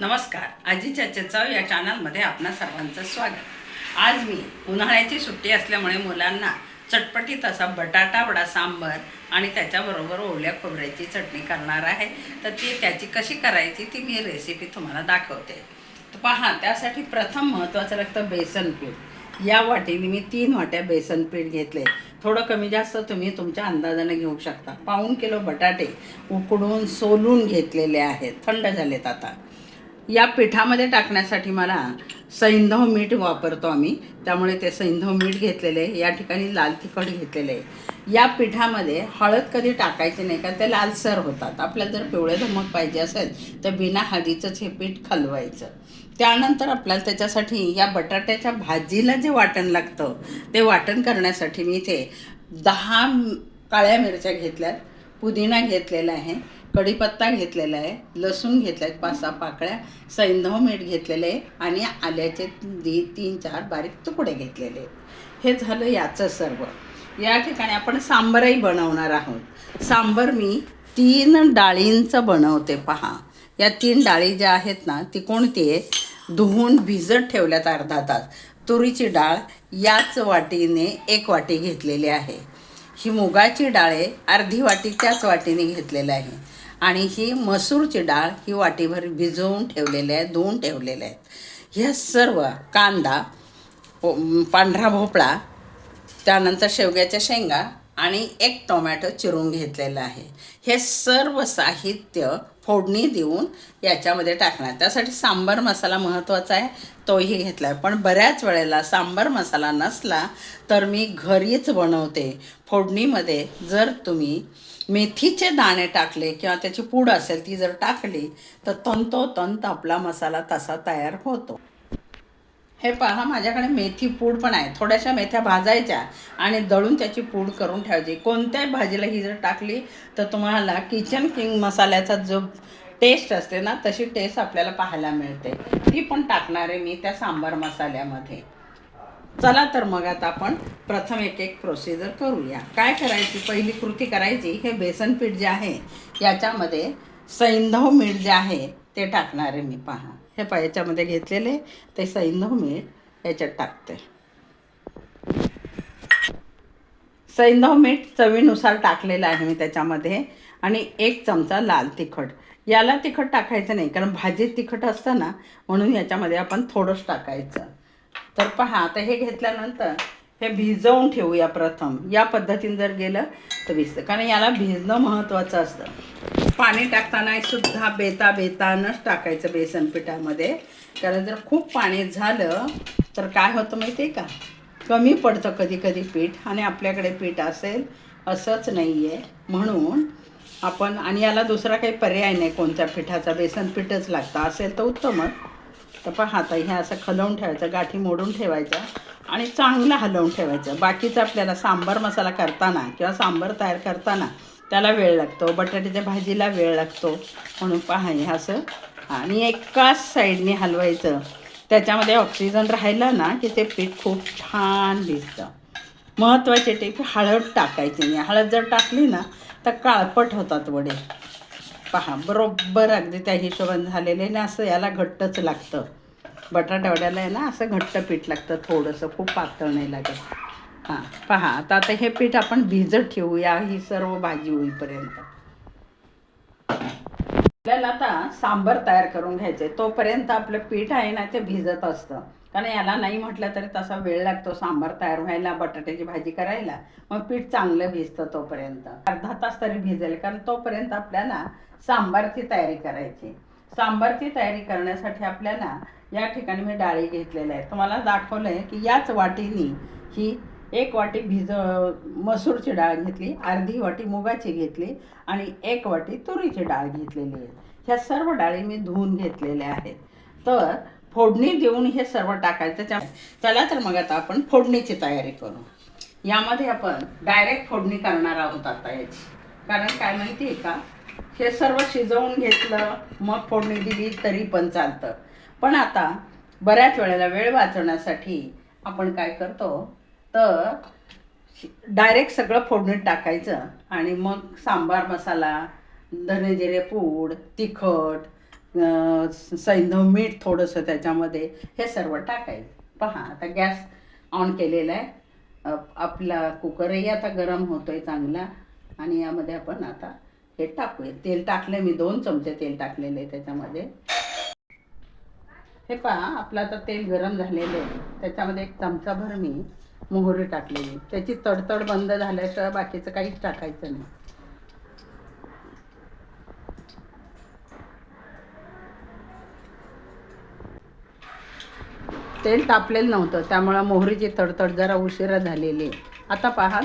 नमस्कार. आजीच्या चचाव या चॅनलमध्ये आपणा सर्वांचं स्वागत. आज मी उन्हाळ्याची सुट्टी असल्यामुळे मुलांना चटपटीत असा बटाटा वडा सांबर आणि त्याच्याबरोबर ओल्या खोबऱ्याची चटणी करणार आहे. तर ती त्याची कशी करायची ती मी रेसिपी तुम्हाला दाखवते. तर पहा त्यासाठी प्रथम महत्त्वाचं लागतं बेसन पीठ. या वाटीने मी तीन वाट्या बेसन पीठ घेतले थोडं कमी जास्त तुम्ही तुमच्या अंदाजाने घेऊ शकता. पाऊण किलो बटाटे उकडून सोलून घेतलेले आहेत. थंड झालेत आता. या पिठामध्ये टाकण्यासाठी मला सैंधव मीठ वापरतो आम्ही. त्यामुळे ते सैंधव मीठ घेतलेले आहे. या ठिकाणी लाल तिखट घेतलेले आहे. या पिठामध्ये हळद कधी टाकायची नाही कारण ते लालसर होतात. आपल्याला जर पिवळे धमक पाहिजे असेल तर बिना हळदीचंच हे पीठ खालवायचं. त्यानंतर आपल्याला त्याच्यासाठी या बटाट्याच्या भाजीला जे वाटण लागतं ते वाटण करण्यासाठी मी इथे दहा काळ्या मिरच्या घेतल्यात पुदिना घेतलेला आहे. कढीपत्ता घेतलेला आहे लसूण घेतला आहे पाच सहा पाकळ्या सैंधव मीठ घेतलेले आहे आणि आल्याचे दी तीन चार बारीक तुकडे घेतलेले आहेत. हे झालं याचं सर्व. या ठिकाणी आपण सांबरही बनवणार आहोत. सांबर मी तीन डाळींचं बनवते पहा. या तीन डाळी ज्या आहेत ना ती कोणती आहे? धुवून भिजत ठेवल्यात अर्धा तास. तुरीची डाळ याच वाटीने एक वाटी घेतलेली आहे. ही मुगाची डाळे अर्धी वाटी त्याच वाटीने घेतलेलं आहे. आणि ही मसूरची डाळ ही वाटीभर भिजवून ठेवलेली आहे धुवून ठेवलेल्या आहेत ह्या सर्व कांदा पांढरा भोपळा त्यानंतर शेवग्याच्या शेंगा आणि एक टोमॅटो चिरून घेतलेला आहे. हे सर्व साहित्य फोडणी देऊन याच्यामध्ये टाकणार. त्यासाठी सांबार मसाला महत्त्वाचा आहे तोही घेतला आहे पण बऱ्याच वेळेला सांबार मसाला नसला तर मी घरीच बनवते. फोडणीमध्ये जर तुम्ही मेथीचे दाणे टाकले किंवा त्याची पूड असेल ती जर टाकली तर तंतोतंत आपला मसाला तसा तयार होतो. हे पहा माझ्याकडे मेथी पूड पण आहे. थोड्याशा मेथ्या भाजायच्या आणि दळून त्याची पूड करून ठेवायची. कोणत्याही भाजीला ही जर टाकली तर तुम्हाला किचन किंग मसाल्याचा जो टेस्ट असते ना तशी टेस्ट आपल्याला पाहायला मिळते. ती पण टाकणार आहे मी त्या सांबार मसाल्यामध्ये. चला तर मग आता आपण प्रथम एक एक प्रोसिजर करूया. काय करायची? पहिली कृती करायची. हे बेसन पीठ जे आहे याच्यामध्ये सैंधव मीठ जे आहे ते टाकणार आहे मी. पहा. हे पहा याच्यामध्ये घेतलेले ते सैंधव मीठ याच्यात टाकते. सैंधव मीठ चवीनुसार टाकलेलं आहे मी त्याच्यामध्ये. आणि एक चमचा लाल तिखट. याला तिखट टाकायचं नाही कारण भाजीत तिखट असतं ना म्हणून याच्यामध्ये आपण थोडंच टाकायचं. तर पहा आता हे घेतल्यानंतर हे भिजवून ठेवूया प्रथम. या पद्धतीने जर गेलं तर भिजतं. कारण याला भिजणं महत्त्वाचं असतं. पाणी टाकताना सुद्धा बेता बेतानच टाकायचं बेसन पिठामध्ये. कारण जर खूप पाणी झालं तर काय होतं माहिती आहे का? कमी पडतं कधी कधी पीठ आणि आपल्याकडे पीठ असेल असंच नाही आहे म्हणून आपण आणि याला दुसरा काही पर्याय नाही कोणत्या पिठाचा. बेसन पीठच लागतं. असेल तर उत्तमच. तर पहा आता हे असं खलवून ठेवायचं गाठी मोडून ठेवायच्या आणि चांगलं हलवून ठेवायचं. बाकीचं आपल्याला सांबार मसाला करताना किंवा सांबार तयार करताना त्याला वेळ लागतो. बटाट्याच्या भाजीला वेळ लागतो. म्हणून पहा हे असं. आणि एकाच साईडने हलवायचं. त्याच्यामध्ये ऑक्सिजन राहिलं ना की ते पीठ खूप छान दिसतं महत्त्वाचे टेप हळद टाकायची. नाही हळद जर टाकली ना तर काळपट होतात वडे. पहा बरोबर अगदी त्या हिशोबाने झालेले ना असं याला घट्टच लागतं. बटाटावड्याला आहे ना असं घट्ट पीठ लागतं थोडंसं खूप पातळ नाही लागत. हां पहा आता आता हे पीठ आपण भिजत ठेवूया ही सर्व भाजी होईपर्यंत. आपल्याला आता सांबर तयार करून घ्यायचे तोपर्यंत आपलं पीठ आहे ना ते भिजत असतं. कारण याला नाही म्हटलं तरी तसा वेळ लागतो सांबार तयार व्हायला बटाट्याची भाजी करायला. मग पीठ चांगलं भिजतं तोपर्यंत. अर्धा तास तरी भिजेल कारण तोपर्यंत आपल्याला सांबारची तयारी करायची. सांबारची तयारी करण्यासाठी आपल्याला या ठिकाणी मी डाळी घेतलेल्या आहेत. तुम्हाला दाखवलं आहे की याच वाटीनी ही एक वाटी भिज मसूरची डाळ घेतली अर्धी वाटी मुगाची घेतली आणि एक वाटी तुरीची डाळ घेतलेली आहे. ह्या सर्व डाळी मी धुवून घेतलेल्या आहेत. तर फोडणी देऊन हे सर्व टाकायचं. त्या चला तर मग आता आपण फोडणीची तयारी करू. यामध्ये आपण डायरेक्ट फोडणी करणार आहोत आता याची. कारण काय माहिती आहे का? हे सर्व शिजवून घेतलं मग फोडणी दिली तरी पण चालतं. पण आता बऱ्याच वेळेला वेळ वाचवण्यासाठी आपण काय करतो? तर डायरेक्ट सगळं फोडणीत टाकायचं आणि मग सांबार मसाला धनेजिरे पूड तिखट सैंधव मीठ थोडंसं त्याच्यामध्ये हे सर्व टाकायचं. पहा आता गॅस ऑन केलेला आहे. आपला कुकरही आता गरम होतोय चांगला आणि यामध्ये आपण आता हे टाकूया. तेल टाकले मी दोन चमचे तेल टाकलेले त्याच्यामध्ये. हे पहा आपलं आता तेल गरम झालेलं आहे. त्याच्यामध्ये एक चमचाभर मी मोहरी टाकलेली त्याची तडतड बंद झाल्याशिवाय बाकीचं काहीच टाकायचं नाही. तेल तापलेलं नव्हतं त्यामुळं मोहरीची तडतड जरा उशिरा झालेली आहे. आता पहा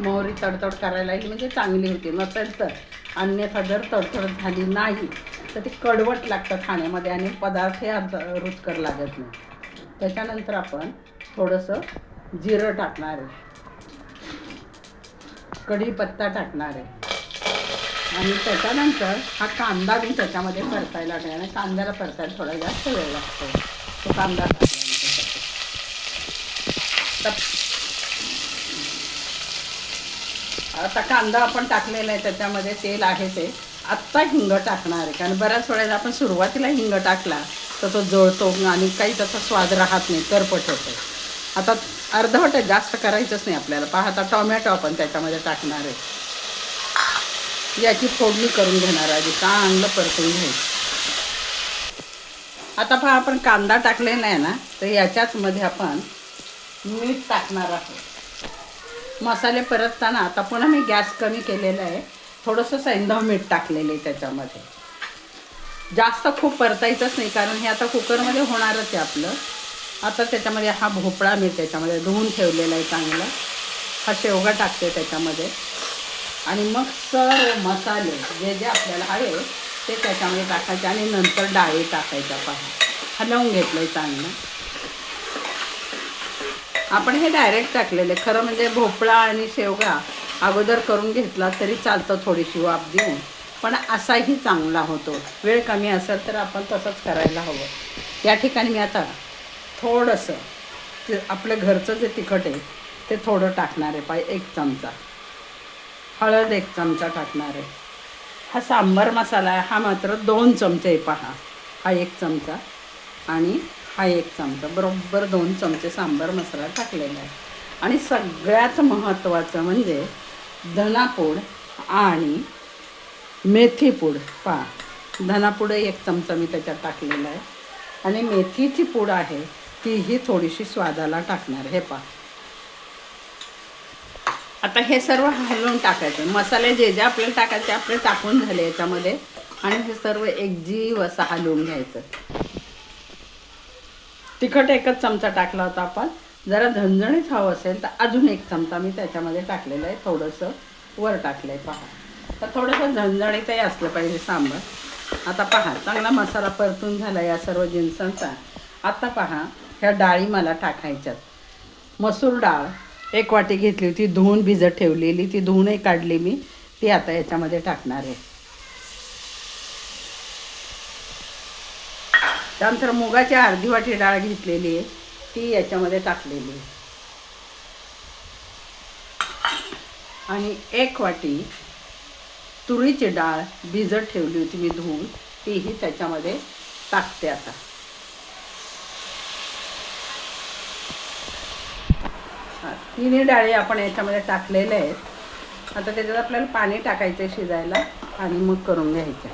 मोहरी तडतड करायला ही म्हणजे चांगली होती. नसेल तर अन्यथा जर तडतड झाली नाही तर ते कडवट लागतं खाण्यामध्ये आणि पदार्थ हे रुचकर लागत नाही. त्याच्यानंतर आपण थोडंसं जिरं टाकणार आहे. कढीपत्ता टाकणार आहे. आणि त्याच्यानंतर हा कांदा मी त्याच्यामध्ये परतायला लागणार आणि कांद्याला परतायला थोडा जास्त वेळ लागतो. तो कांदा टाकल्यानंतर तर आता कांदा आपण टाकलेला आहे त्याच्यामध्ये तेल आहे ते. आत्ता हिंग टाकणार आहे कारण बऱ्याच वेळेला आपण सुरुवातीला हिंग टाकला तर तो जळतो आणि काही त्याचा स्वाद राहत नाही करपट होतो. आता अर्धवट आहे, जास्त करायचंच नाही आपल्याला. पहा आता टोमॅटो आपण त्याच्यामध्ये टाकणार आहे. याची फोडणी करून घेणार आधी चांगलं परतून घ्यायचं आता पहा आपण कांदा टाकलेला आहे ना तर याच्याच मध्ये आपण मीठ टाकणार आहोत. मसाले परतताना आता पुन्हा मी गॅस कमी केलेला आहे. थोडंसं सैंधव मीठ टाकलेलं आहे त्याच्यामध्ये. जास्त खूप परतायचंच नाही कारण हे आता कुकरमध्ये होणारच आहे आपलं. आता त्याच्यामध्ये हा भोपळा मी त्याच्यामध्ये धुवून ठेवलेला आहे चांगला. हा शेवगा टाकते त्याच्यामध्ये. आणि मग सर्व मसाले जे जे आपल्याला हवे ते त्याच्यामध्ये टाकायचे आणि नंतर डाळी टाकायच्या पहा. हलवून घेतलं आहे चांगलं. आपण हे डायरेक्ट टाकलेले खरं म्हणजे भोपळा आणि शेवगा अगोदर करून घेतला तरी चालतं थोडीशी वाफ देऊन. पण असाही चांगला होतो. वेळ कमी असेल तर आपण तसंच करायला हवं. या ठिकाणी मी आता थोडंसं ते आपलं घरचं जे तिखट आहे ते थोडं टाकणार आहे. पाय एक चमचा. हळद एक चमचा टाकणार आहे. हा सांबार मसाला आहे. हा मात्र दोन चमचे पहा. हा एक चमचा. आणि हा एक चमचा बरोबर दोन चमचे सांबार मसाला टाकलेला आहे. आणि सगळ्यात महत्त्वाचं म्हणजे धनापूड आणि मेथीपूड पा धनापूड एक चमचा मी त्याच्यात टाकलेला आहे. आणि मेथीची पूड आहे तीही थोडीशी स्वादाला टाकणार हे पहा. आता हे सर्व हलवून टाकायचं. मसाले जे जे आपल्याला टाकायचे आपले टाकून झाले याच्यामध्ये. आणि हे सर्व एकजीव असं हलवून घ्यायचं. तिखट एकच चमचा टाकला होता आपण. जरा झणझणीत हवं असेल तर अजून एक चमचा मी त्याच्यामध्ये टाकलेलं आहे. थोडंसं वर टाकलं आहे पहा. तर थोडंसं झणझणीतही असलं पाहिजे सांबार. आता पहा चांगला मसाला परतून झाला या सर्व जिन्सांचा. आता पहा ह्या डाळी मला टाकायच्यात. मसूर डाळ एक वाटी घेतली होती धुवून भिजत ठेवलेली. ती धुवूनही काढली मी. ती आता याच्यामध्ये टाकणार आहे. त्यानंतर मुगाची अर्धी वाटी डाळ घेतलेली आहे. ती याच्यामध्ये टाकलेली आहे. आणि एक वाटी तुरीची डाळ भिजत ठेवली होती मी धुवून. तीही त्याच्यामध्ये टाकते आता. तिन्ही डाळी आपण याच्यामध्ये टाकलेल्या आहेत. आता त्याच्यात आपल्याला पाणी टाकायचं आहे शिजायला आणि मग करून घ्यायचं.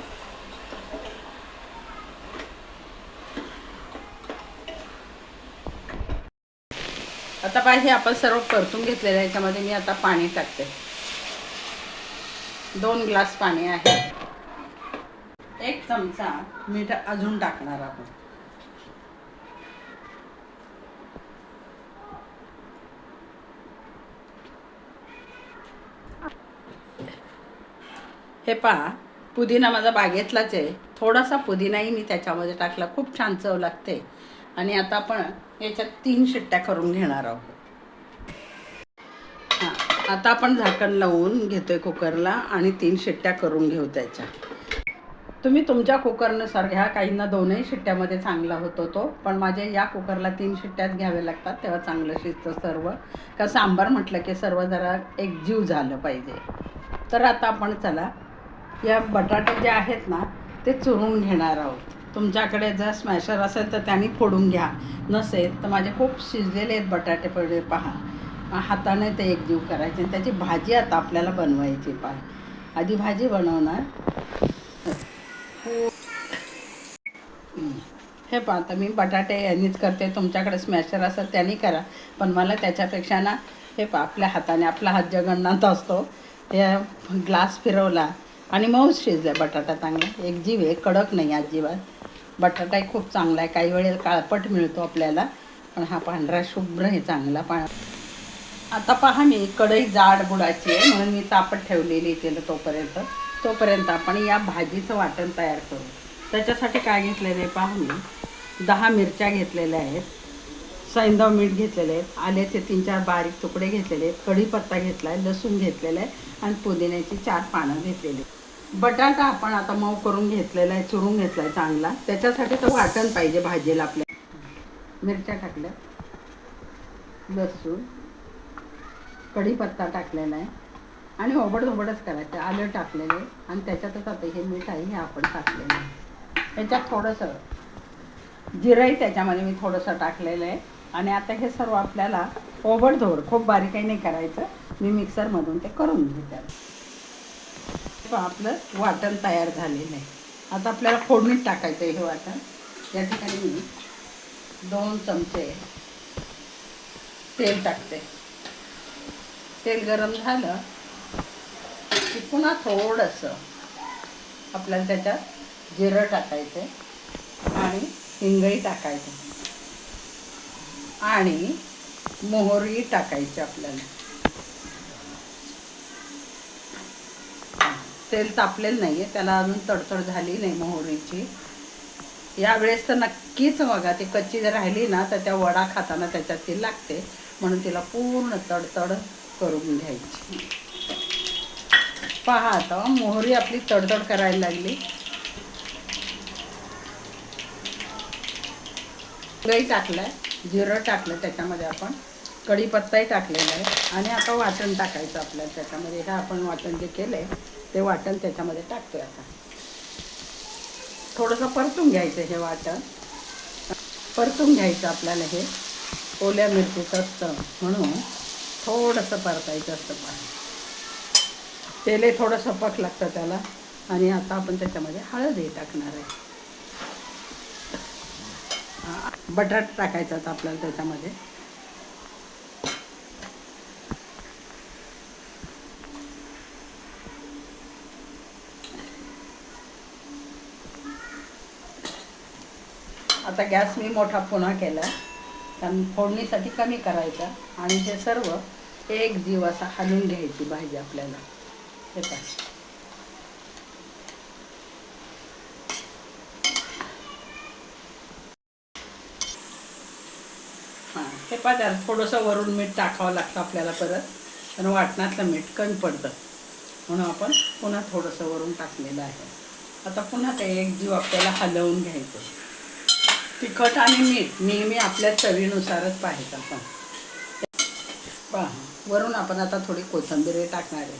आता पाहिजे आपण सर्व परतून घेतलेलं आहे. याच्यामध्ये मी आता पाणी टाकते. दोन ग्लास पाणी आहे. एक चमचा मीठ अजून टाकणार आपण हे पहा पुदिना माझा बागेतलाच आहे. थोडासा पुदिनाही मी त्याच्यामध्ये टाकला. खूप छान चव लागते. आणि आता आपण याच्यात तीन शिट्ट्या करून घेणार आहोत. हां आता आपण झाकण लावून घेतोय कुकरला आणि तीन शिट्ट्या करून घेऊ त्याच्या. तुम्ही तुमच्या कुकरनुसार घ्या काहींना दोनही शिट्ट्यामध्ये चांगला होतो तो पण माझ्या या कुकरला तीन शिट्ट्याच घ्याव्या लागतात तेव्हा चांगलं शिजतं सर्व. का सांबार म्हटलं की सर्व जरा एक जीव झालं पाहिजे. तर आता आपण चला या बटाटे जे आहेत ना ते चुरून घेणार आहोत. तुमच्याकडे जर स्मॅशर असेल तर त्यांनी फोडून घ्या. नसेल तर माझे खूप शिजलेले आहेत बटाटे पडे पहा. हाताने ते एकजीव करायचे आणि त्याची भाजी आता आपल्याला बनवायची पहा आधी भाजी बनवणार. हे पहा आता मी बटाटे यांनीच करते. तुमच्याकडे स्मॅशर असेल त्यांनी करा. पण मला त्याच्यापेक्षा ना हे पहा आपल्या हाताने आपला हात जगन्नाथ असतो. हे ग्लास फिरवला. आणि मऊच शिजला बटाटा चांगला. एक जीव आहे कडक नाही अजिबात. बटाटाही खूप चांगला आहे. काही वेळेला काळपट मिळतो आपल्याला पण हा पांढरा शुभ्र आहे चांगला पा आता पहा मी कढई जाड बुडाची आहे म्हणून मी तापत ठेवलेली आहे तोपर्यंत. तोपर्यंत आपण या भाजीचं वाटण तयार करू. त्याच्यासाठी काय घेतलेलं आहे पहा मी. दहा मिरच्या घेतलेल्या आहेत. सैंदव मीठ घेतलेले आहेत आल्याचे तीन चार बारीक तुकडे घेतलेले आहेत. कढीपत्ता घेतला आहे लसूण घेतलेला आहे आणि पुदिन्याची चार पानं घेतलेली आहेत. बटाटा आपण आता मऊ करून घेतलेला आहे चुरून घेतला आहे चांगला. त्याच्यासाठी तर वाटण पाहिजे भाजीला आपल्या. मिरच्या टाकल्या. लसूण. कढीपत्ता टाकलेला आहे. आणि ओबडधोबडच करायचं आलं टाकलेलं आहे. आणि त्याच्यातच आता हे मीठ आहे हे आपण टाकलेलं आहे. त्याच्यात थोडंसं जिरंही त्याच्यामध्ये मी थोडंसं टाकलेलं आहे. आणि आता हे सर्व आपल्याला ओबडधोबड खूप बारीकही नाही करायचं. मी मिक्सरमधून ते करून घेते. आपलं वाटण तयार झालेलं आहे. आता आपल्याला फोडणीत टाकायचं आहे हे वाटण. या ठिकाणी मी दोन चमचे तेल टाकते. तेल गरम झालं की पुन्हा थोडंसं आपल्याला त्याच्यात जिरं टाकायचं आणि हिंगही टाकायचं आणि मोहरी टाकायची आपल्याला. तेल तापलेलं नाही आहे त्याला अजून तडतड झाली नाही मोहरीची. यावेळेस तर नक्कीच बघा ती कच्ची जर राहिली ना तर त्या वडा खाताना त्याच्यात ती लागते. म्हणून तिला पूर्ण तडतड करून घ्यायची. पहा आता मोहरी आपली तडतड करायला लागली. लई टाकलं जिरं टाकलं त्याच्यामध्ये आपण. कढीपत्ताही टाकलेला आहे. आणि आता वाटण टाकायचं आपल्याला त्याच्यामध्ये. हे आपण वाटण जे केलं आहे ते वाटण त्याच्यामध्ये टाकतोय आता. थोडंसं परतून घ्यायचं हे वाटण. परतून घ्यायचं आपल्याला हे. ओल्या मिरचीचं असतं म्हणून थोडंसं परतायचं असतं पाणी. तेले थोडंसं सपक लागतं त्याला. आणि आता आपण त्याच्यामध्ये हळदही टाकणार आहे. बटाटा बटाट टाकायचा आता आपल्याला त्याच्यामध्ये. आता गॅस मी मोठा पुन्हा केला. कारण फोडणीसाठी कमी करायचा. आणि हे सर्व एक जीव असा हलवून घ्यायची भाजी आपल्याला. हे पाहिजे हे पहा थोडंसं वरून मीठ टाकावं लागतं आपल्याला परत. पण वाटणातलं मीठ कमी पडतं. म्हणून आपण पुन्हा थोडंसं वरून टाकलेलं आहे. आता पुन्हा ते एक जीव आपल्याला हलवून घ्यायचं. तिखट आणि मीठ नेहमी आपल्या चवीनुसारच पाहिजे आपण. पहा वरून आपण आता थोडी कोथंबीर टाकणार आहे.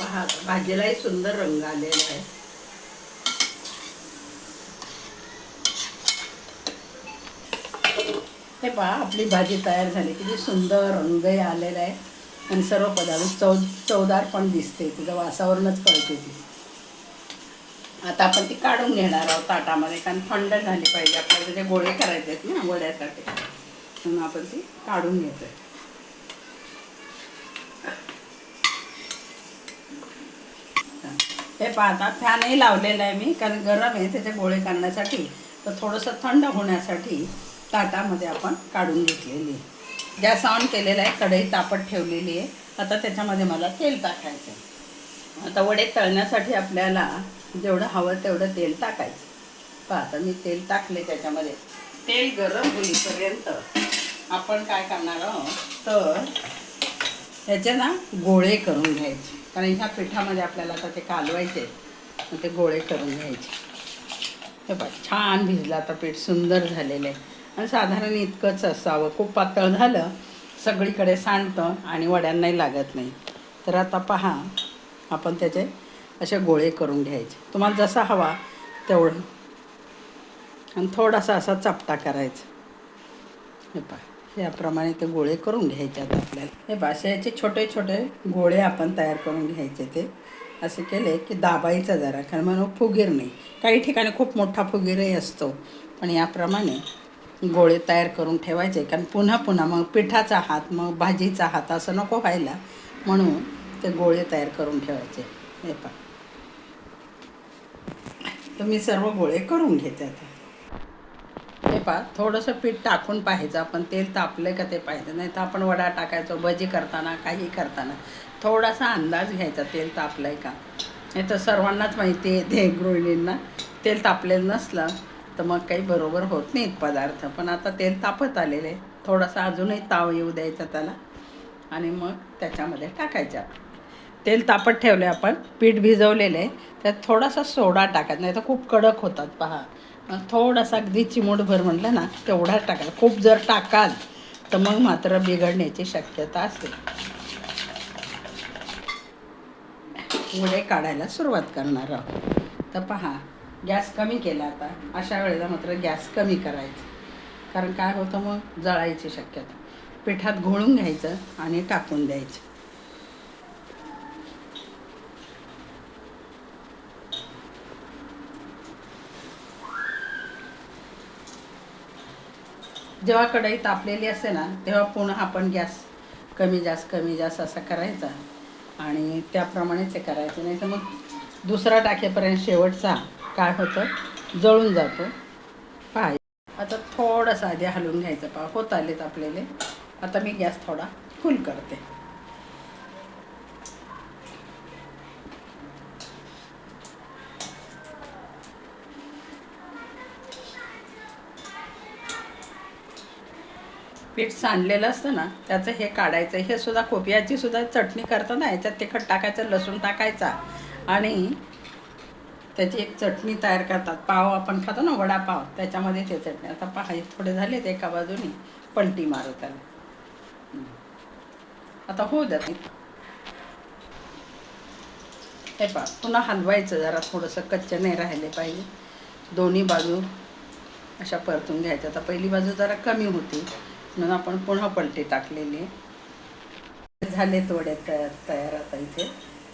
पहा भाजीलाही सुंदर रंग आलेला आहे. हे पहा आपली भाजी तयार झाली. किती सुंदर रंगही आलेला आहे. आणि सर्व पदार्थ चव चवदार पण दिसते. तिच्या वासावरूनच कळते ती. आता आपण ती काढून घेणार आहोत ताटामध्ये कारण थंड झाली पाहिजे. आपल्याला त्याचे गोळे करायचे आहेत ना गोळ्यासाठी. म्हणून आपण ती काढून घेतोय. हे पाहता फॅनही लावलेलं आहे मी कारण गरम आहे त्याचे गोळे करण्यासाठी. तर थोडंसं थंड होण्यासाठी ताटामध्ये आपण काढून घेतलेली आहे. गॅस ऑन केलेला आहे कढई तापत ठेवलेली आहे. आता त्याच्यामध्ये मला तेल टाकायचं आहे. आता वडे तळण्यासाठी आपल्याला जेवढं हवं तेवढं तेल टाकायचं. पहा आता मी तेल टाकले त्याच्यामध्ये. तेल गरम होईपर्यंत आपण काय करणार आहोत? तर ह्याचे ना गोळे करून घ्यायचे. कारण ह्या पिठामध्ये आपल्याला आता ते कालवायचे ते गोळे करून घ्यायचे. हे बघ छान भिजलं आता पीठ सुंदर झालेलं आहे. आणि साधारण इतकंच असावं. खूप पातळ झालं. सगळीकडे सांडतं आणि वड्यांनाही लागत नाही. तर आता पहा आपण त्याचे असे गोळे करून घ्यायचे. तुम्हाला जसा हवा तेवढं. आणि थोडासा असा चपटा करायचा. हे पहा याप्रमाणे ते गोळे करून घ्यायचे आता आपल्याला. हे पहा असे याचे छोटे छोटे गोळे आपण तयार करून घ्यायचे ते. असे केले की दाबायचं जरा कारण मग फुगीर नाही. काही ठिकाणी खूप मोठा फुगीरही असतो. पण याप्रमाणे गोळे तयार करून ठेवायचे. कारण पुन्हा पुन्हा मग पिठाचा हात मग भाजीचा हात असं नको व्हायला. म्हणून ते गोळे तयार करून ठेवायचे. हे पहा. तर मी सर्व गोळे करून घेते आता. हे पहा थोडंसं पीठ टाकून पाहायचं. आपण तेल तापलं का ते पाहायचं. नाही तर आपण वडा टाकायचो भजी करताना काही करताना. थोडासा अंदाज घ्यायचा तेल तापलं आहे का? नाही तर सर्वांनाच माहिती आहे ते गृहिणींना. तेल तापलेलं नसलं तर मग काही बरोबर होत नाहीत पदार्थ. पण आता तेल तापत आलेलं आहे थोडासा अजूनही ताव येऊ द्यायचा त्याला. आणि मग त्याच्यामध्ये टाकायचं. तेल तापत ठेवले आपण. पीठ भिजवलेलं आहे. त्यात थोडासा सोडा टाकायचा. नाही तर खूप कडक होतात. पहा. मग थोडासा अगदी चिमूटभर म्हटलं ना तेवढाच टाकायचा. खूप जर टाकाल तर मग मात्र बिघडण्याची शक्यता असते. उडे काढायला सुरुवात करणार आहोत. तर पहा. गॅस कमी केला आता. अशा वेळेला मात्र गॅस कमी करायचा. कारण काय होतं मग? जळायची शक्यता. पिठात घोळून घ्यायचं आणि टाकून द्यायचं. जेव्हा कढई तापलेली असते ना तेव्हा पुन्हा आपण गॅस कमी जास्त कमी जास्त असा करायचा. आणि त्याप्रमाणेच हे करायचं. नाही तर मग दुसरा टाकेपर्यंत शेवटचा. काय होतं? जळून जातो. पाय. आता थोडंसं आधी हलवून घ्यायचं पहा होत आलेत आपल्याला. आता मी गॅस थोडा फुल करते. पीठ सांडलेलं असतं ना त्याचं हे काढायचं. हे सुद्धा खोपियाची सुद्धा चटणी करताना याच्यात तिखट टाकायचं लसूण टाकायचा आणि त्याची एक चटणी तयार करतात. पाव आपण खातो ना वडापाव. त्याच्यामध्ये ते चटणी. आता पहा थोडे झाले ते एका बाजूने. पलटी मारू त्याला. आता होऊ द्या. ते. हे पहा पुन्हा हलवायचं. जरा थोडंसं कच्चे नाही राहिले पाहिजे. दोन्ही बाजू अशा परतून घ्यायच्या. आता पहिली बाजू जरा कमी होती. म्हणून आपण पुन्हा पलटी टाकलेली झाले थोडे तयार तयार आता इथे.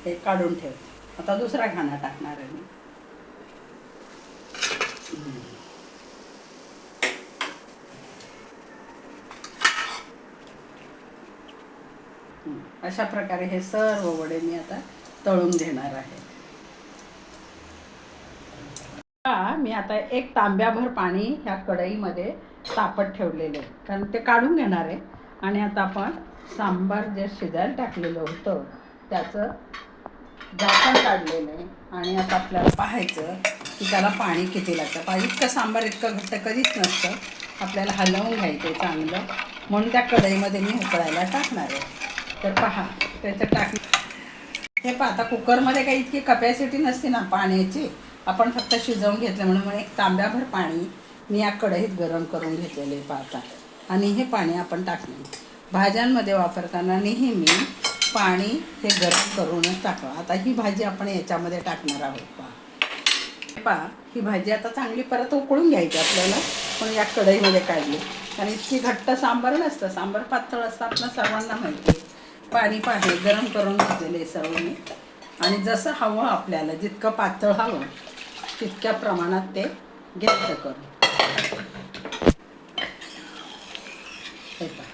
हे काढून ठेव आता दुसरा घाणा टाकणार आहे मी. अशा प्रकारे हे सर्व वडे मी आता तळून घेणार आहे. हा, मी आता एक तांब्याभर पाणी ह्या कढईमध्ये तापत ठेवलेलं आहे. कारण ते काढून घेणार आहे. आणि आता आपण सांबार जे शिजायला टाकलेलं होतं त्याचं झाकण काढलेलं आहे. आणि आता आपल्याला पाहायचं की त्याला पाणी किती लागतं? पाहिजे इतकं सांबार इतकं घट्ट कधीच नसतं. आपल्याला हलवून घ्यायचं आहे चांगलं. म्हणून त्या कढईमध्ये मी उकळायला टाकणार आहे. तर पहा त्याचं टाक हे पहा आता कुकरमध्ये काही इतकी कपॅसिटी नसते ना पाण्याची. आपण फक्त शिजवून घेतलं म्हणून मग एक तांब्याभर पाणी मी या कढईत गरम करून घेतलेले आहे पाहता आणि हे पाणी आपण टाकले भाज्यांमध्ये वापरताना नेहमी पाणी हे गरम करूनच टाकावं. आता ही भाजी आपण याच्यामध्ये टाकणार आहोत पहा ही भाजी आता चांगली परत उकळून घ्यायची आपल्याला. पण या कढईमध्ये काढली. आणि इतकी घट्ट सांबार नसतं. सांबार पातळ असतं आपलं सर्वांना माहिती. पाणी पाणी गरम करून घेतलेलं आहे सर्व मी आणि जसं हवं आपल्याला जितकं पातळ हवं तितक्या प्रमाणात ते घ्यायचं करून. हे पहा.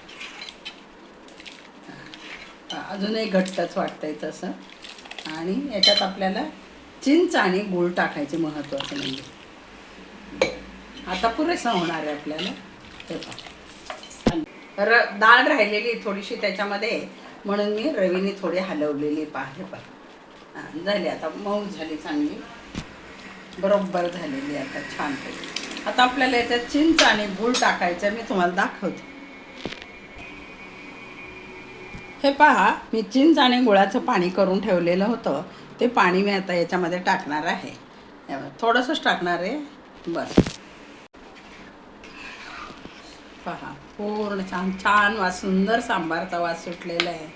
अजूनही घट्टच वाटतंय तसं. आणि याच्यात आपल्याला चिंच आणि गूळ टाकायचे महत्त्वाचं म्हणजे. आता पुरेसं होणार आहे आपल्याला. हे पहा. र डाळ राहिलेली थोडीशी त्याच्यामध्ये म्हणून मी रवीने थोडी हलवलेली पाहे पहा. झाली आता मऊ झाली चांगली. बरोबर झालेली आता छान आता आपल्याला याच्यात चिंच आणि गूळ टाकायचं मी तुम्हाला दाखवते. हे पहा मी चिंच आणि गुळाचं पाणी करून ठेवलेलं होतं. ते पाणी मी आता याच्यामध्ये टाकणार आहे. थोडंसंच टाकणार आहे. बस पहा पूर्ण छान छान वास सुंदर सांबारचा वास सुटलेला आहे.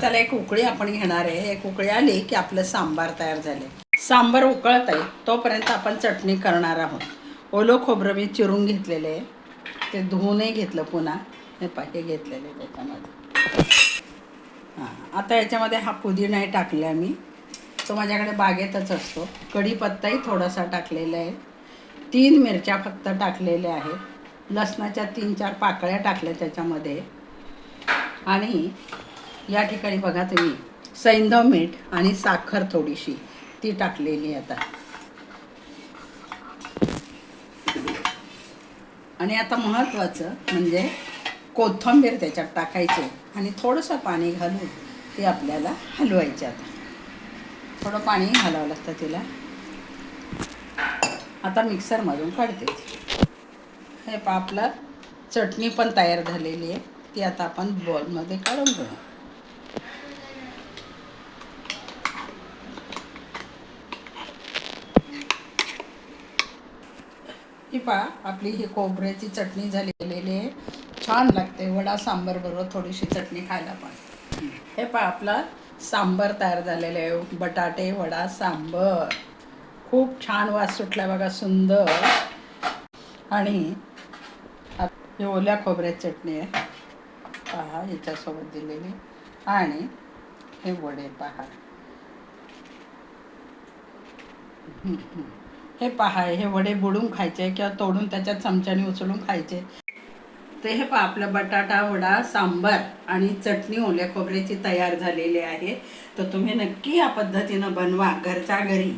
त्याला एक उकळी आपण घेणार आहे. एक उकळी आली की आपलं सांबार तयार झाले. सांबार उकळत आहे तोपर्यंत आपण चटणी करणार आहोत. ओलो खोबरं मी चिरून घेतलेले आहे. ते धुवूनही घेतलं पुन्हा. हे पाके घेतलेले त्याच्यामध्ये. हां. आता याच्यामध्ये हा पुदिनाही टाकला मी तो माझ्याकडे बागेतच असतो. कढीपत्ताही थोडासा टाकलेला आहे. तीन मिरच्या फक्त टाकलेल्या आहेत. लसणाच्या तीन चार पाकळ्या टाकल्या त्याच्यामध्ये. आणि या ठिकाणी बघा तुम्ही सैंधव मीठ आणि साखर थोडीशी ती टाकलेली आता. आणि आता महत्त्वाचं म्हणजे कोथिंबीर त्याच्यात टाकायची आणि थोडंसं पाणी घालून ती आपल्याला हलवायची आता. थोडं पाणी घालावं लागतं तिला. आता मिक्सरमधून काढते हे पा आपलं चटणी पण तयार झालेली आहे. ती आता आपण बॉलमध्ये काढून घेऊ. ही पहा आपली ही खोबऱ्याची चटणी झालेली आहे. छान लागते. वडा सांबर बरोबर थोडीशी चटणी खायला पण. हे पहा आपला सांबर तयार झालेले आहे. बटाटे वडा सांबर. खूप छान वास सुटला बघा सुंदर. आणि ही ओल्या खोबऱ्याची चटणी आहे. पहा याच्यासोबत दिलेली. आणि हे वडे पहा. हे पहा हे वडे बुडून खायचे किंवा तोडून त्याच्यात चमच्याने उचलून खायचे. ते हे पहा आपलं बटाटा वडा सांबार आणि चटणी ओल्या खोबऱ्याची तयार झालेली आहे. तर तुम्ही नक्की या पद्धतीनं बनवा घरच्या घरी.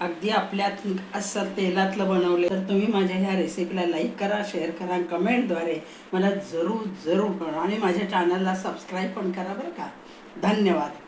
अगदी आपल्यात असं तेलातलं बनवले. तर तुम्ही माझ्या ह्या रेसिपीला लाईक करा शेअर करा कमेंटद्वारे मला जरूर जरूर करा आणि माझ्या चॅनलला सबस्क्राईब पण करा बरं का. धन्यवाद.